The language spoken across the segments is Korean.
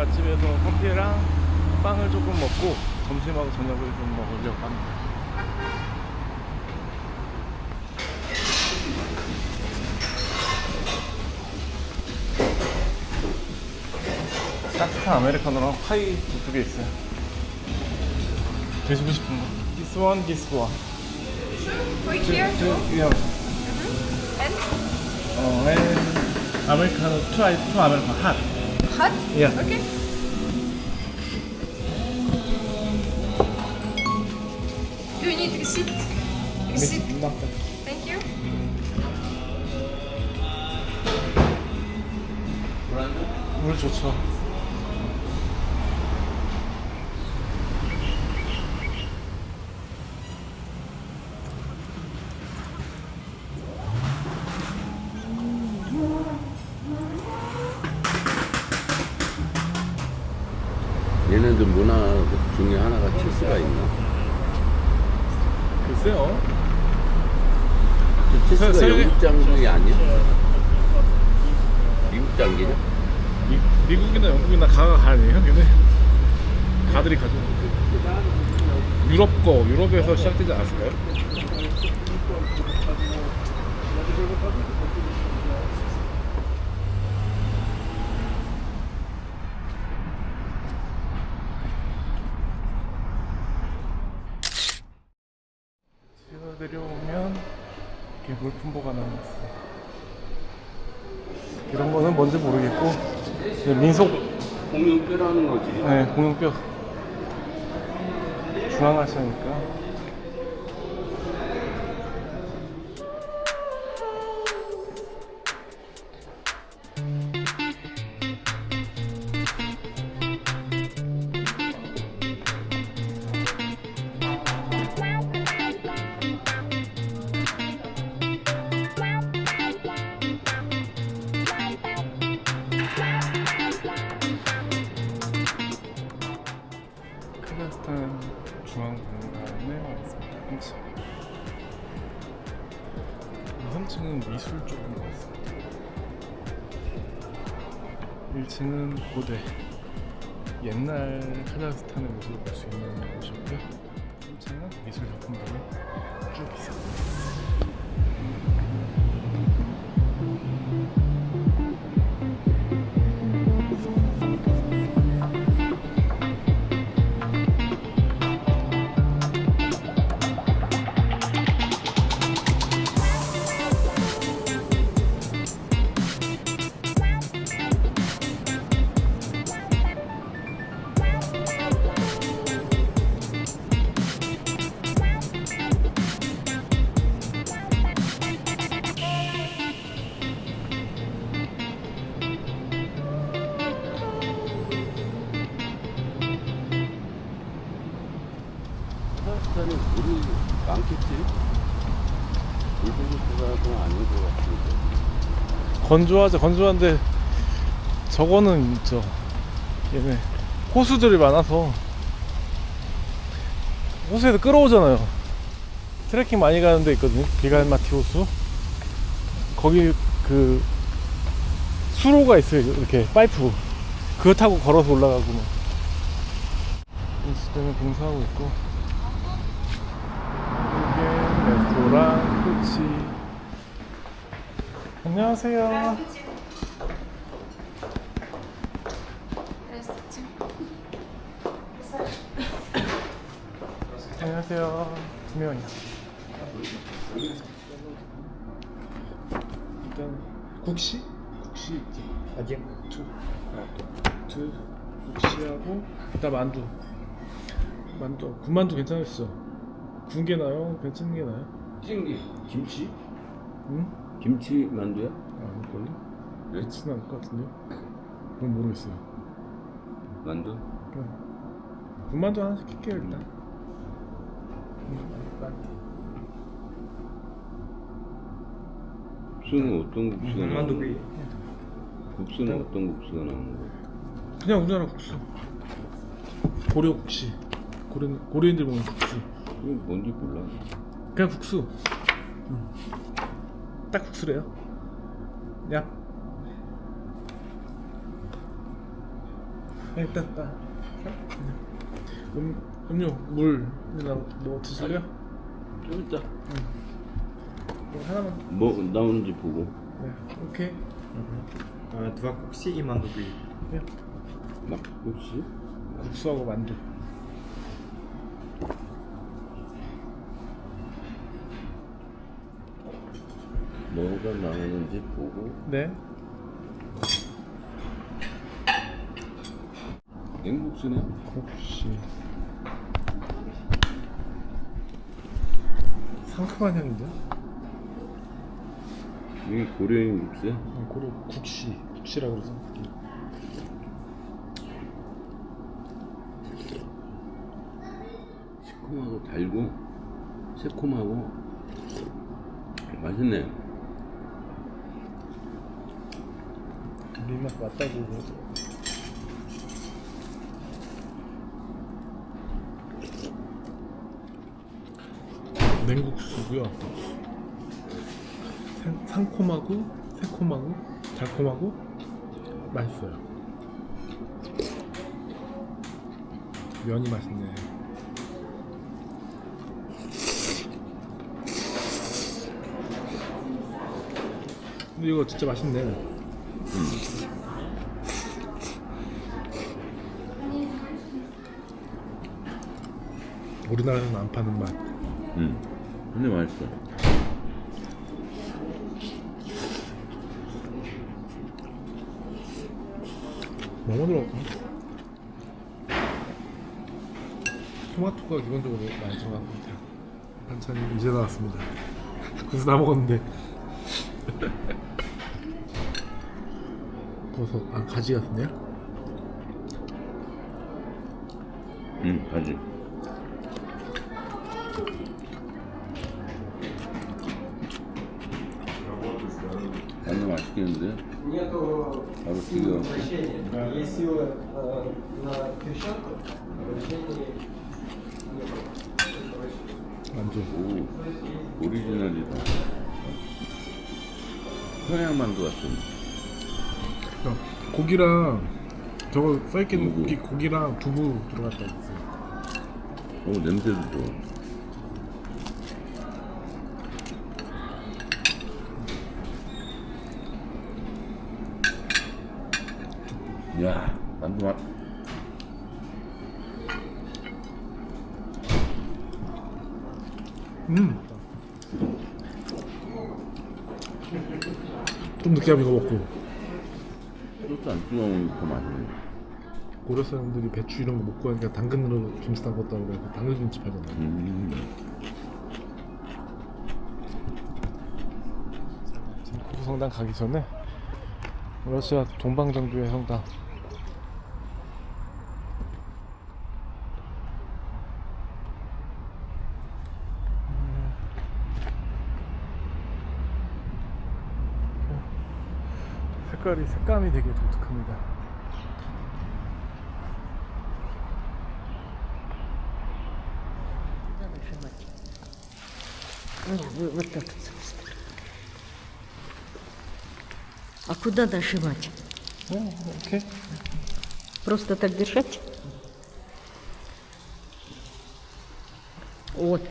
맛집에서 커피랑 빵을 조금 먹고 점심하고 저녁을 좀 먹으려고 합니다. 따뜻한 아메리카노랑 파이 두 개 있어요. 드시고 싶은 거. This one, this one. For here? Yeah. And 어, and 아메리카노, two, i- two 아메리카노 핫. hot? Yeah. Okay. You need receipt? Receipt. Thank you. 물 좋죠. 얘네들 문화 중에 하나가 체스가 있나? 글쎄요. 체스가 세- 세계- 영국 장기 아니야? 미국 장기냐? 미, 미국이나 영국이나 가가 가 아니에요? 근데 가들이 가죠. 유럽 거 유럽에서 시작되지 않았을까요? 집에 내려오면 물품보가 나왔어요. 이런 거는 뭔지 모르겠고 이제 민속 공룡뼈라는 거지. 네, 공룡뼈 중앙아시아니까 3층은 미술 쪽인 것 같습니다. 1층은 고대. 옛날 카자흐스탄의 모습을 볼 수 있는 곳이고요. 3층은 미술 작품들이 쭉 있습니다. 건조하죠. 건조한데 저거는 있죠. 얘네 호수들이 많아서 호수에서 끌어오잖아요. 트레킹 많이 가는 데 있거든요. 비갈마티 호수. 거기 그 수로가 있어요. 이렇게 파이프. 그거 타고 걸어서 올라가고 막. 인수대는 공사하고 있고. 이게 레스토랑. 안녕하세요. 안녕하세요. 김혜원이요. 일단 국시? 국시 이제 아니요. 투. 아, 국시하고 그다음 만두. 만두. 군만두 괜찮았어. 군게 나요? 괜찮은 게 나요? 찡기 김치? 응? 김치 만두야? 아, 이걸로? 네? 괜찮은 것 같은데요? 그건 모르겠어요. 만두? 그냥 군만두 하나 시킬게요 일단. 국수는 어떤 국수가 나오는 만두 거야? 국수는 어떤 국수가 나오는 거야? 그냥 우리나라 국수. 고려 국시. 고려 고려인들 먹는 국수. 이거 뭔지 몰라. 그냥 국수. 딱 국수래요. 야. 일단 딱 음, 음료 물이나 뭐 드실래요? 좀 있다. 응. 뭐 하나만. 뭐 나오는지 보고. 네. 오케이. 아, 누가 혹시 이 만두비? 네. 나 혹시? 국수하고 만두. 뭐가 나오는지 보고. 네. 냉국수네? 국시 상큼한 향인데? 이게 고려인 국수야? 어, 고려 국시. 국시라 그래서 시큼하고 달고 새콤하고 맛있네 맞다고. 그래서 냉국수고요. 상, 상콤하고 새콤하고 달콤하고 맛있어요. 면이 맛있네. 근데 이거 진짜 맛있네 우리나라에는 안 파는 맛. 응 근데 맛있어. 뭐뭐 들어갈까? 토마토가 기본적으로 많이 들어간 것 같아요. 반찬이 이제 나왔습니다. 그래서 다 먹었는데 버섯 아 가지 같은데요? 응 가지 완전 맛있겠는데? 바로 튀겨 Если э, на Крещатку, обращение 만두 오 오리지널이다 평양만두 같은 그러니까 고기랑 저거 써있겠는 두부. 고기, 고기랑 두부 들어갔다 있어요 오 냄새도 좋아 야 만두 맛 음. 좀 느끼하면 이거 먹고 소스 안 찍어 먹으면 더 맛있네. 고려 사람들이 배추 이런 거 먹고 하니까 당근으로 김치 담궜다고 그래 당근 김치 팔잖아 음. 구성당 가기 전에 러시아 동방정교회 성당 색깔이 색감이 되게 독특합니다. Ну, вы- вот так. А куда нажимать? 어, 오케이. Просто так дышать? Вот.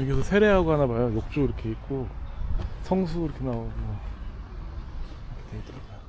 여기서 세례하고 하나 봐요. 욕조 이렇게 있고 성수 이렇게 나오고 이렇게 돼 있더라고요.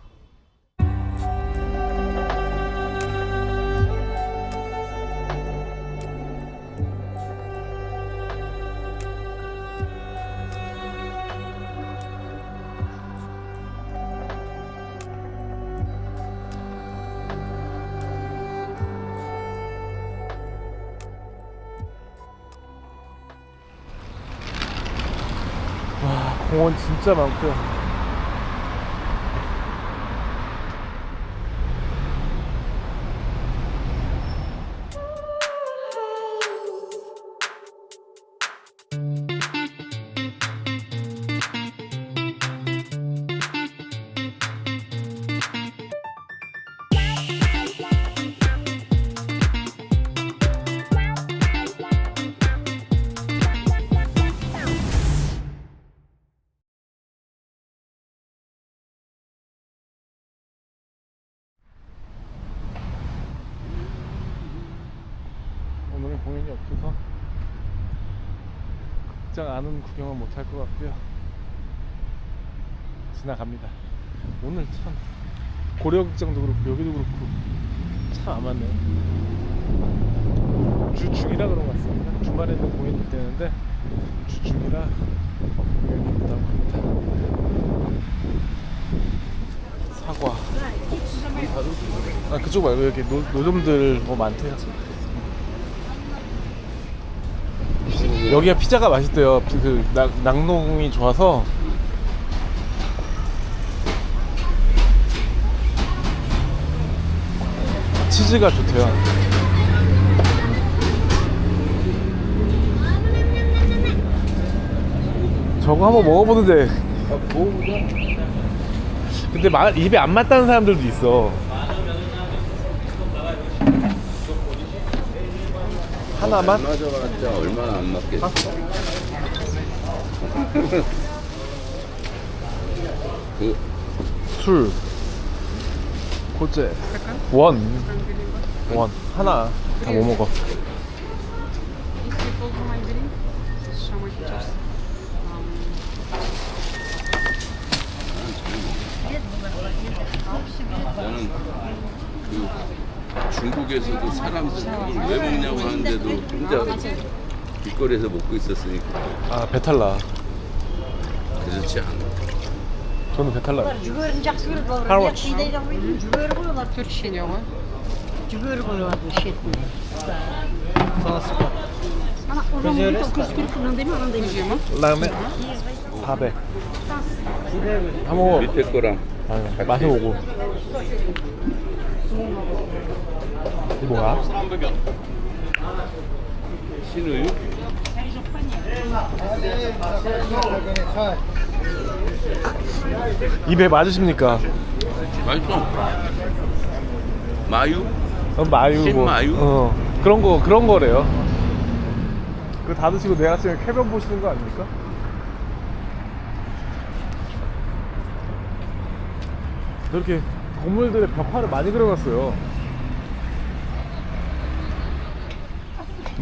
공원 진짜 많고요. 극장 안은 구경은 못할 것 같고요. 지나갑니다. 오늘 참 고려극장도 그렇고 여기도 그렇고 참 안 맞네요. 주중이라 그런 것 같습니다. 주말에는 공연이 되는데 주중이라 공연이 없다고 합니다. 사과. 아 그쪽 말고 여기 노, 노점들 뭐 많대요. 여기가 피자가 맛있대요. 그 낙, 낙농이 좋아서 치즈가 좋대요. 저거 한번 먹어보는데 근데 마, 입에 안 맞다는 사람들도 있어. 하나만? 안 맞아봤자 얼마나 안 맞겠어. 그 술 고제 원. 원 하나 다뭐 먹어? 나는 그 중국에서도 사람들 왜 먹냐고 하는데도 혼자 길거리에서 먹고 있었으니까 아 배탈나. 그렇지 않아. 저는 배탈나. Жүгерін жақсы көреді балалар. How Мен much? қидайды алмаймын. Жүгері ғой олар төрт Печенье, ғой. жүгері ғой олар ішетін. Ана одан кейін күріш керек мынандай ма мынандай ма? Печенье ма? 라면 400. 다 먹어. 밑에 거랑 아, 맛이 오고. 이 뭐야? 신우유? 입에 맞으십니까? 맛있어. 마유? 어, 마유 뭐. 흰마유? 어 그런 거 그런 거래요. 그거 다 드시고 내가 지금 쾌변 보시는 거 아닙니까? 이렇게 건물들의 벽화를 많이 그려놨어요.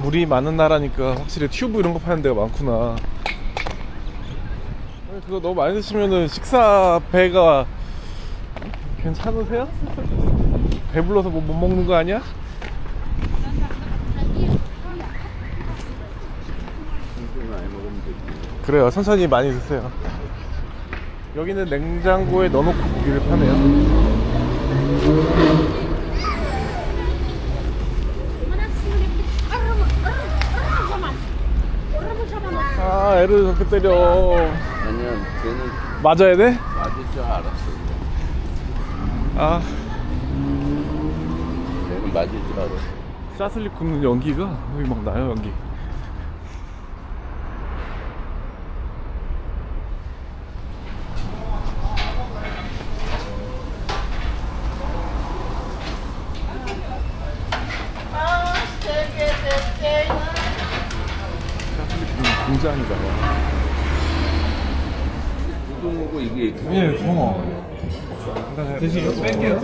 물이 많은 나라니까 확실히 튜브 이런 거 파는 데가 많구나. 그거 너무 많이 드시면은 식사 배가 괜찮으세요? 배불러서 뭐 못 먹는 거 아니야? 그래요. 천천히 많이 드세요. 여기는 냉장고에 넣어놓고 고기를 파네요. 아, 애를 저렇게 때려. 아니야, 걔는 맞아야 돼? 맞을 줄 알았어. 아, 걔는 맞을 줄 알았어. 샤슬리 굽는 연기가 여기 막 나요, 연기. 샤슬리 굽는 공장이잖아. 우동하고 이게 예, 성어. 드시죠? 뺄게요.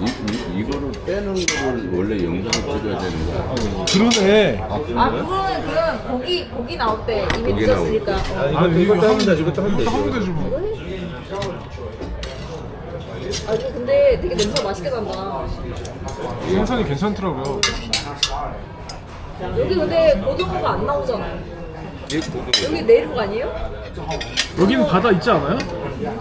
이, 이, 이 거를 빼는 거를 원래 영상을 찍어야 되는 거야. 그러네. 아, 그거는 그 고기 고기 나올 때 이미 고기 드셨으니까. 아, 이거 하면 되지, 이것도 하면 되지. 하면 되지, 뭐. 아, 이거 근데 되게 냄새가 맛있게 난다. 생선이 괜찮더라고요. 여기 근데 고등어가 안 나오잖아요. 고등어. 여기 내륙 아니에요? 여기는 바다 있지 않아요?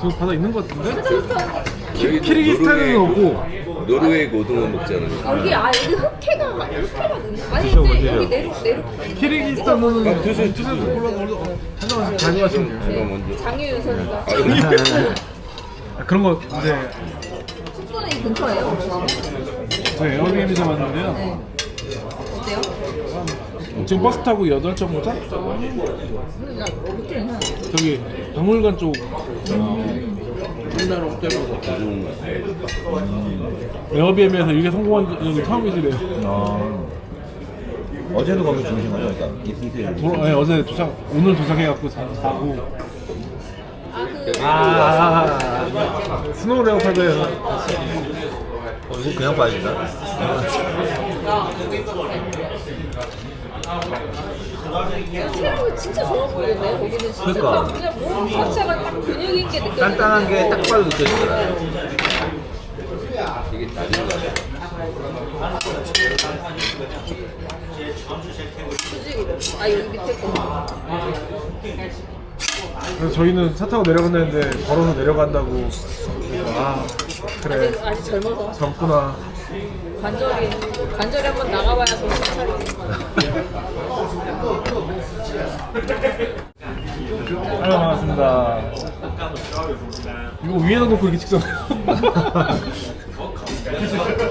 저 바다 있는 것 같은데? 카자흐스탄 키- 키르기스탄은 없고. 노르웨이 고등어 먹잖아. 여기 아 여기 흑해가 흑해가 아니 근데 여기 내륙 내륙 키르기스탄은 드세요. 드세요. 골라 하나만 가져가시면 돼요. 먼저. 장유유선인가? 아, 그런 거 이제 숙소는 이 근처예요. 저희 에어비앤비 잡았는데요. 네. 어때요? 지금 버스 타고 8정 오자? 저기 박물관 쪽 한달 호텔보다 더 좋은 거 같아. 에어비앤비에서 이게 성공한 적이 처음이시래요. 아. 어제도 거기 주무신 거죠? 그러니까 이승태 도, 네, 어제 도착 오늘 도착해갖고 자, 자고 아 스노우 레오파드에서 어, 이거 그냥 된다. 체력이 진짜 좋아 보이는데 거기는 진짜 그러니까. 딱 그냥 몸 자체가 딱 근육인 게 느껴져. 단단한 게 딱 봐도 느껴지더라. 되게 작은 거야. 아 여기 밑에 거. 그래서 저희는 차 타고 내려간다는데 걸어서 내려간다고. 아 그래 아직 젊어서 젊구나. 관절이 관절이 한번 나가봐야 정신 차리지. 아유 반갑습니다. 이거 위에다 놓고 이렇게 찍잖아요.